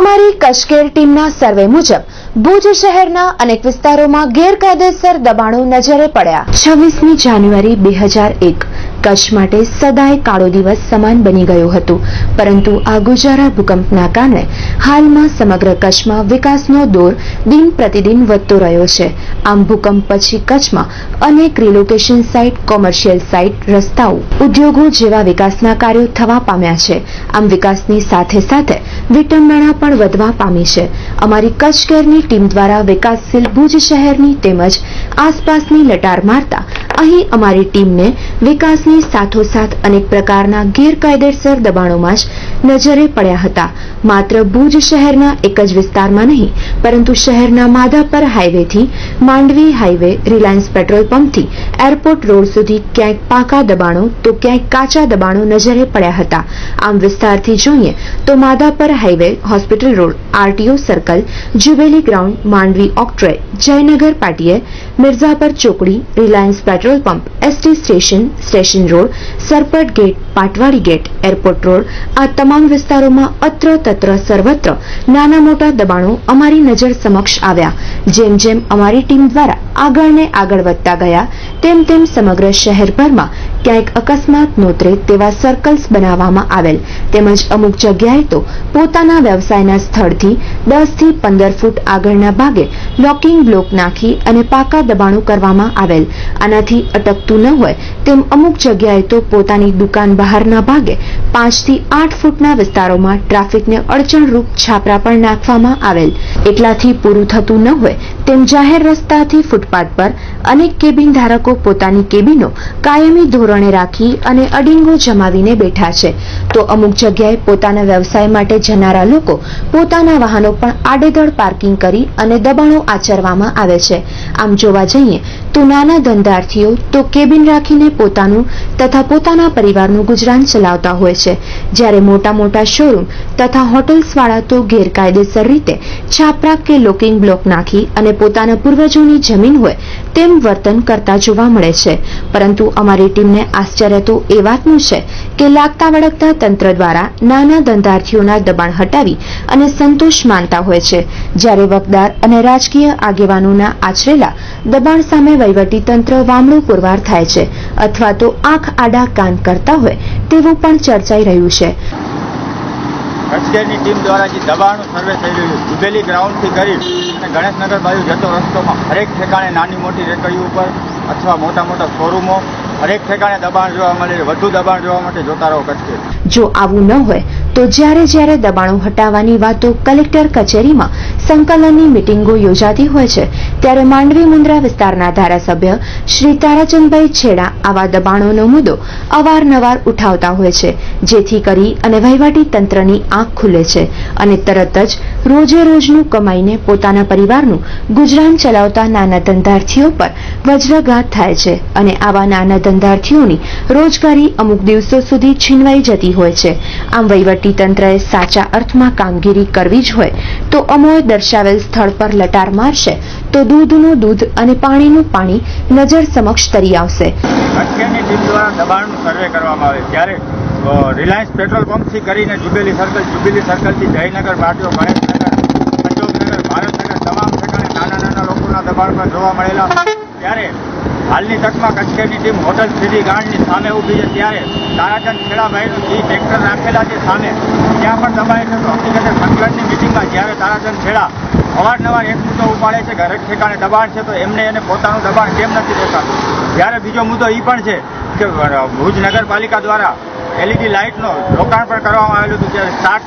અમારી કશ્કેર ટીમના સર્વે મુજબ ભુજ શહેરના અનેક વિસ્તારોમાં ગેરકાયદેસર દબાણો નજરે પડ્યા. છવ્વીસમી જાન્યુઆરી બે હજાર એક કચ્છ માટે સદાય કાળો દિવસ સમાન બની ગયો હતો. પરંતુ આ ગુજારા ભૂકંપના કારણે હાલમાં સમગ્ર કચ્છમાં વિકાસનો દોર દિન પ્રતિદિન વધતો રહ્યો છે. આમ ભૂકંપ પછી કચ્છમાં અનેક રિલોકેશન સાઇટ કોમર્શિયલ સાઇટ રસ્તાઓ, ઉદ્યોગો જેવા વિકાસના કાર્યો થવા પામ્યા છે. આમ વિકાસની સાથે સાથે વિટંબણા પણ વધવા પામી છે. અમારી કચ્છ કેરની ટીમ દ્વારા વિકાસશીલ ભુજ શહેરની તેમજ આસપાસની લટાર મારતા અહીં અમારી ટીમને વિકાસની સાથોસાથ અનેક પ્રકારના ગેરકાયદેસર દબાણોમાં જ નજરે પડ્યા હતા. માત્ર ભુજ શહેરના એક જ વિસ્તારમાં નહીં, પરંતુ શહેરના માધાપર હાઈવેથી માંડવી હાઈવે, રિલાયન્સ પેટ્રોલ પંપથી એરપોર્ટ રોડ સુધી ક્યાંક પાકા દબાણો તો ક્યાંક કાચા દબાણો નજરે પડ્યા હતા. આમ વિસ્તારથી જોઈએ તો Madhapar highway, hospital road, RTO circle jubilee ground, Mandvi octroi Jaynagar પાટીએ, Mirzapar ચોકડી, Reliance petrol pump, ST station station road Sarpat gate, Patwadi gate, airport road, આ તમામ વિસ્તારોમાં અત્ર તત્ર સર્વત્ર નાના મોટા દબાણો અમારી નજર સમક્ષ આવ્યા. જેમ જેમ અમારી ટીમ દ્વારા આગળ ને આગળ વધતા ગયા, તેમ તેમ સમગ્ર શહેરભરમાં ક્યાંક અકસ્માત નોતરે તેવા સર્કલ્સ બનાવવામાં આવેલ. તેમજ અમુક જગ્યાએ તો પોતાના વ્યવસાયના સ્થળથી દસથી પંદર ફૂટ આગળના ભાગે લોકિંગ બ્લોક નાખી અને પાકા દબાણો કરવામાં આવેલ. આનાથી અટકતું ન હોય તેમ અમુક જગ્યાએ તો પોતાની દુકાન બહારના ભાગે પાંચથી આઠ ફૂટના વિસ્તારોમાં ટ્રાફિકને અડચણરૂપ છાપરા પણ નાખવામાં આવેલ. એટલાથી પૂરું થતું ન હોય તેમ જાહેર રસ્તાથી ફૂટપાથ પર અનેક કેબિન ધારકો પોતાની કેબિનો કાયમી ધોરણે રાખી અને અડિંગો જમાવીને બેઠા છે. તો અમુક જગ્યાએ પોતાના વ્યવસાય માટે જનારા લોકો પોતાના વાહનો પણ આડેધડ પાર્કિંગ કરી અને દબાણો આચરવામાં આવે છે. આમ જોવા જઈએ તો નાના ધંધાર્થીઓ, તો કેબિન રાખીને પોતાનું તથા પોતાના પરિવારનું ગુજરાન ચલાવતા હોય છે. જ્યારે મોટા મોટા શોરૂમ તથા હોટલ્સવાળા તો ગેરકાયદેસર રીતે છાપરા કે લોકિંગ બ્લોક નાખી અને પોતાના પૂર્વજોની જમીન હોય તેમ વર્તન કરતા જોવા મળે છે. પરંતુ અમારી ટીમને આશ્ચર્ય તો એ વાતનું છે કે લાગતા વળગતા તંત્ર દ્વારા નાના ધંધાર્થીઓના દબાણ હટાવી અને સંતોષ માનતા હોય છે. જ્યારે વકદાર અને રાજકીય આગેવાનોના આચરેલા દબાણ સામે વહીવટી તંત્ર વામણું પુરવાર થાય છે અથવા તો આંખ આડા કાન કરતા હોય તેવું પણ ચર્ચાઈ રહ્યું છે. કચ્છની ટીમ દ્વારા જે દબાણનું સર્વે થઈ રહ્યું છે જુબેલી ગ્રાઉન્ડથી કરી અને ગણેશનગર બાજુ જતો રસ્તોમાં હરેક ઠેકાણે નાની મોટી રેકડીઓ ઉપર અથવા મોટા મોટા શોરૂમો, હરેક ઠેકાણે દબાણ જોવા મળે વધુ દબાણ જોવા માટે જોતા રહો કચ્છ જો આવું ન હોય, તો જ્યારે જ્યારે દબાણો હટાવવાની વાતો કલેક્ટર કચેરીમાં સંકલનની મિટિંગો યોજાતી હોય છે, ત્યારે માંડવી મુન્દ્રા વિસ્તારના ધારાસભ્ય શ્રી તારાચંદભાઈ છેડા આવા દબાણોનો મુદ્દો અવારનવાર ઉઠાવતા હોય છે, જેથી કરી અને વહીવટી તંત્રની આંખ ખુલે છે અને તરત જ રોજે રોજનું કમાઈને પોતાના પરિવારનું ગુજરાન ચલાવતા નાના ધંધાર્થીઓ પર વજ્રઘાત થાય છે અને આવા નાના ધંધાર્થીઓની રોજગારી અમુક દિવસો સુધી છીનવાઈ જતી હોય છે. આમ વહીવટી તંત્રએ સાચા અર્થમાં કામગીરી કરવી જ હોય તો અમોએ દર્શાવેલ સ્થળ પર લટાર મારશે, તો દૂધનું દૂધ અને પાણીનું પાણી નજર સમક્ષ તરી આવશે. કચ્છની ટીમ દ્વારા દબાણનું સર્વે કરવામાં આવે ત્યારે રિલાયન્સ પેટ્રોલ પંપથી કરીને જુબેલી સર્કલ, જુબેલી સર્કલથી જયનગર પાટીઓ ગણેશનગર પંચોકનગર ભારતનગર, તમામ ઠેકાણે નાના નાના લોકોના દબાણ પર જોવા મળેલા. ત્યારે હાલની તકમાં કચ્છની ટીમ હોટલ સીધી ગાર્ડની સામે ઊભી છે ત્યારે તારાચંદ ખેડાભાઈનું જે ટ્રેક્ટર રાખેલા છે સામે. ત્યાં પણ દબાય છે તો હકીકતે સંકલનની મિટિંગમાં જ્યારે તારાચંદ ખેડા અવારનવાર એક મુદ્દો ઉપાડે છે હરેક ઠેકાણે દબાણ છે, તો એમને એને પોતાનું દબાણ કેમ નથી દેખાતું જ્યારે બીજો મુદ્દો એ પણ છે કે ભુજ નગરપાલિકા દ્વારા એલઈડી લાઇટનો રોકાણ પણ કરવામાં આવેલું હતું, ત્યારે સાત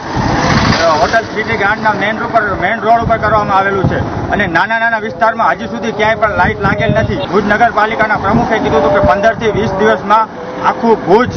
હોટલ સિટી ગાર્ડના મેન ઉપર મેન રોડ ઉપર કરવામાં આવેલું છે. અને નાના નાના વિસ્તારમાં હજી સુધી ક્યાંય પણ લાઇટ લાગેલ નથી. ભુજ નગરપાલિકાના પ્રમુખે કીધું હતું કે પંદરથી વીસ દિવસમાં આખું ભુજ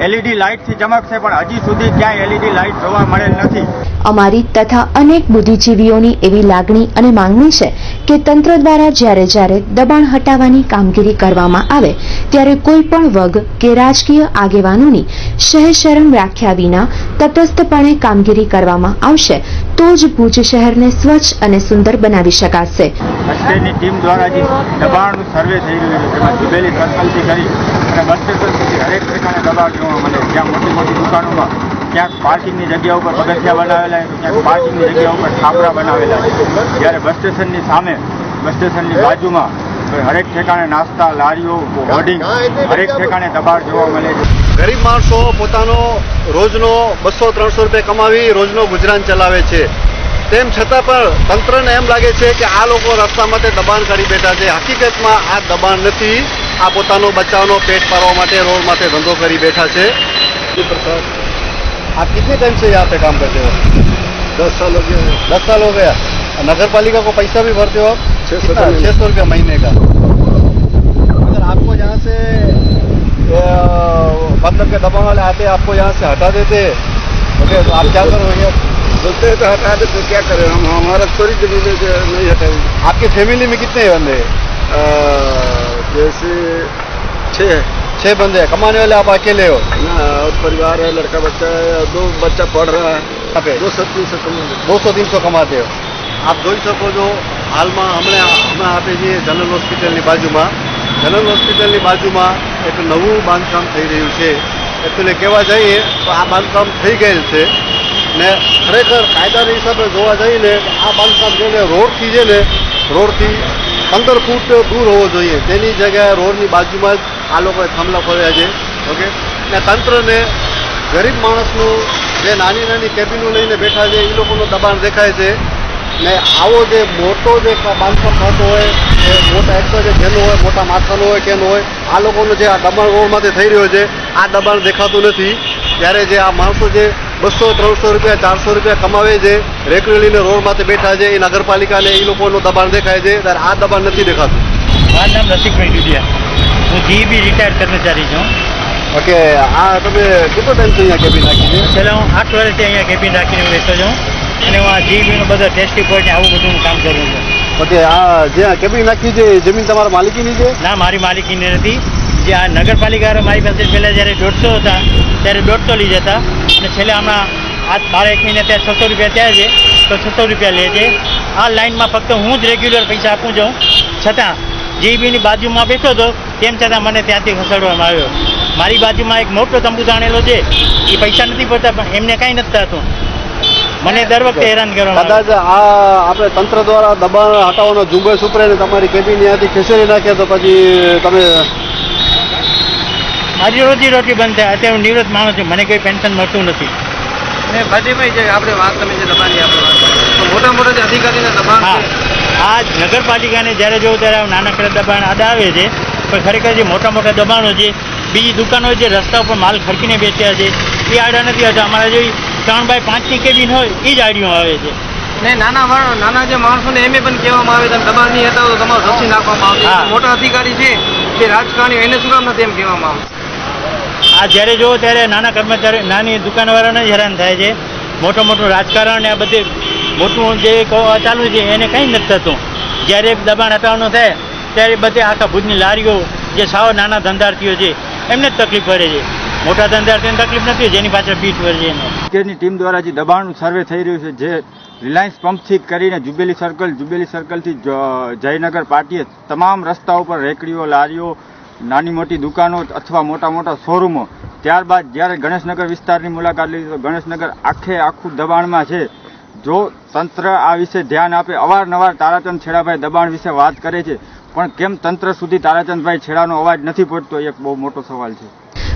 એલઈડી લાઇટથી ચમકશે પણ હજી સુધી ક્યાંય એલઈડી લાઇટ જોવા મળેલ નથી. અમારી તથા અનેક બુદ્ધિજીવીઓની એવી લાગણી અને માંગણી છે કે તંત્ર દ્વારા જ્યારે જ્યારે દબાણ હટાવવાની કામગીરી કરવામાં આવે ત્યારે કોઈ પણ વર્ગ કે રાજકીય આગેવાનોની શહેશરમ રાખ્યા વિના તટસ્થપણે કામગીરી કરવામાં આવશે તો જ ભુજ શહેરને સ્વચ્છ અને સુંદર બનાવી શકાશે. ટીમ દ્વારા જે દબાણનું સર્વે થઈ રહ્યું છે સર્કલથી કરી. અને બસ સ્ટેશન હરેક પ્રકારના દબાણ જોવા મળે. જ્યાં મોટી મોટી દુકાનોમાં ક્યાંક પાર્કિંગની જગ્યા ઉપર પગથિયા બનાવેલા છે ક્યાંક પાર્કિંગની જગ્યા બનાવેલા જ્યારે બસ સ્ટેશનની સામે, બસ સ્ટેશનની બાજુમાં હરેક ઠેકાણે નાસ્તા, લારીઓ, હોર્ડિંગ, હરેક ઠેકાણે દબાણ જોવા મળે છે. ગરીબ માણસો પોતાનો રોજનો બસો ત્રણસો રૂપિયા કમાવી રોજનો ગુજરાન ચલાવે છે. તેમ છતાં પણ તંત્રને એમ લાગે છે કે આ લોકો રસ્તા માટે દબાણ કરી બેઠા છે. હકીકતમાં આ દબાણ નથી. આ પોતાનો બચાવનો પેટ પારવા માટે રોડ માટે ધંધો કરી बैठा છે आप कितने टाइम से यहाँ पे काम करते हो दस साल हो गया दस साल हो गया नगर पालिका को पैसा भी भरते हो आप छह सौ का छह सौ रुपया महीने का अगर आपको यहाँ से अ, मतलब के दबाव वाले आते आपको यहाँ से हटा देते ओके तो आप क्या करोगे बोलते हैं तो हटा दे तो क्या करें हम हमारा थोड़ी जमीन है जो नहीं हटाएंगे आपकी फैमिली में कितने बंदे हैं आ, जैसे छः है छह बंदे हैं कमाने वाले आप अकेले हो ना और परिवार है लड़का बच्चा है और दो बच्चा पढ़ रहा है यहाँ पे दो सौ तीन सौ कमा रहे हैं। દોસો તીનસો કમાતે હો આપ જોઈ શકો છો હાલમાં હમણાં હમણાં આપે છીએ જનરલ હોસ્પિટલની બાજુમાં જનરલ હોસ્પિટલની બાજુમાં એક નવું બાંધકામ થઈ રહ્યું છે એકચ્યુઅલી કહેવા જઈએ તો આ બાંધકામ થઈ ગયેલ છે ને ખરેખર કાયદાના હિસાબે જોવા જઈએ ને આ બાંધકામ છે ને રોડથી છે ને રોડથી પંદર ફૂટ દૂર હોવો જોઈએ. તેની જગ્યાએ રોડની બાજુમાં જ આ લોકોએ થાંભલા ખોલ્યા છે. ઓકે? ને તંત્રને ગરીબ માણસનું જે નાની નાની કેબિનો લઈને બેઠા છે એ લોકોનું દબાણ દેખાય છે. ને આવો જે મોટો જે બાંધકામ થતો હોય, એ મોટા એકસો જે જેનો હોય, મોટા માથાનો હોય, કેનો હોય, આ લોકોનું જે આ દબાણ રોડમાંથી થઈ રહ્યો છે, આ દબાણ દેખાતું નથી. ત્યારે જે આ માણસો જે બસો ત્રણસો રૂપિયા ચારસો રૂપિયા કમાવે છે. રેકડી લઈને રોડમાંથી બેઠા છે. એ નગરપાલિકાને એ લોકોનું દબાણ દેખાય છે. ત્યારે આ દબાણ નથી દેખાતું. મારું નામ રસિકભાઈ દુધિયા હું જીબી રિટાયર્ડ કર્મચારી છું. ઓકે આ તમે કેટલો ટાઈમથી અહીંયા કેબિન નાખી છે? પહેલાં હું આઠ વર્ષથી અહીંયા કેબિન રાખીને બેઠો છું. અને હું આ જીબીનો બધો ટેસ્ટી પોઈન્ટ આવું બધું કામ કરું છું. ઓકે આ જ્યાં કેબિન નાખી છે જમીન તમારા માલિકીની છે? ના મારી માલિકીની નથી. જે આ નગરપાલિકા મારી પાસે પહેલાં જ્યારે દોઢસો હતા, ત્યારે દોઢસો લઈ જતા અને છેલ્લે હમણાં આ બાર એક મહિને ત્યાં છસો રૂપિયા ત્યાં છે, તો છસો રૂપિયા લે છે. આ લાઇનમાં ફક્ત હું જ રેગ્યુલર પૈસા આપું છું. છતાં જીબીની બાજુમાં બેઠો હતો, તેમ છતાં મને ત્યાંથી ખસેડવામાં આવ્યો. મારી બાજુમાં એક મોટો તંબુ તાણેલો છે. એ પૈસા નથી પડતા, પણ એમને કાંઈ નથી થતું. મને દર વખતે હેરાન કરવા. કદાચ આ આપણે તંત્ર દ્વારા દબાણ હટાવવાનો ઝુંબેશ ઉપરે તમારી કેબિન ત્યાંથી ખસેડી નાખે તો પછી તમે મારી રોજી રોટી બંધ થાય. અત્યારે હું નિવૃત્ત માણસ છું. મને કોઈ પેન્શન મળતું નથી. ને ભાજીભાઈ જે આપણે વાત તમે જે. તો મોટા મોટા જે અધિકારીના દબાણ આ નગરપાલિકાને જ્યારે જોઉં ત્યારે નાનકડા દબાણ આડા આવે છે. પણ ખરેખર જે મોટા મોટા દબાણો છે બીજી દુકાનો જે રસ્તા ઉપર માલ ખડકીને બેચ્યા છે એ આડા નથી આવતા. અમારા જેવી ત્રણ બાય પાંચની કેબિન હોય એ જ આડીઓ આવે છે. ને નાના માણ- નાના જે માણસોને એમ પણ કહેવામાં આવે છે દબાણ નહીં હતા તો તમારું રસી નાખવામાં આવે મોટા અધિકારી છે તે રાજકારણીઓ એને શું કામ નથી એમ કહેવામાં આવે? આ જ્યારે જુઓ ત્યારે નાના કર્મચારી નાની દુકાનવાળાને જ હેરાન થાય છે. મોટું મોટું રાજકારણ ને આ બધે મોટું જે ચાલુ છે એને કંઈ નથી થતું. જ્યારે દબાણ હટાવવાનું થાય, ત્યારે બધે આખા ભુજની લારીઓ જે સાવ નાના ધંધાર્થીઓ છે, એમને જ તકલીફ પડે છે. મોટા ધંધાર્થીઓને તકલીફ નથી, જેની પાછળ પીઠ વળે છે ટીમ દ્વારા જે દબાણનું સર્વે થઈ રહ્યું છે, જે રિલાયન્સ પંપથી કરીને જુબેલી સર્કલ જુબેલી સર્કલથી જયનગર પાટીએ તમામ રસ્તા ઉપર રેકડીઓ, લારીઓ નાની મોટી દુકાનો અથવા મોટા મોટા શોરૂમો ત્યારબાદ જ્યારે ગણેશનગર વિસ્તારની મુલાકાત લીધી, તો ગણેશનગર આખે આખું દબાણમાં છે. જો તંત્ર આ વિશે ધ્યાન આપે, અવારનવાર તારાચંદ છેડાભાઈ દબાણ વિશે વાત કરે છે. પણ કેમ તંત્ર સુધી તારાચંદભાઈ છેડાનો અવાજ નથી પહોંચતો એક બહુ મોટો સવાલ છે.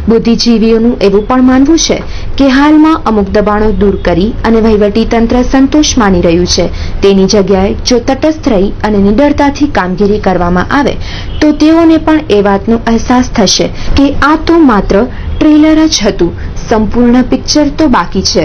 બુદ્ધિજીવીઓનું એવું પણ માનવું છે કે હાલમાં અમુક દબાણો દૂર કરી અને વહીવટી તંત્ર સંતોષ માની રહ્યું છે. તેની જગ્યાએ જો તટસ્થ રહી અને નિડરતાથી કામગીરી કરવામાં આવે, તો તેઓને પણ એ વાતનો અહેસાસ થશે કે આ તો માત્ર ટ્રેલર જ હતું, સંપૂર્ણ પિક્ચર તો બાકી છે.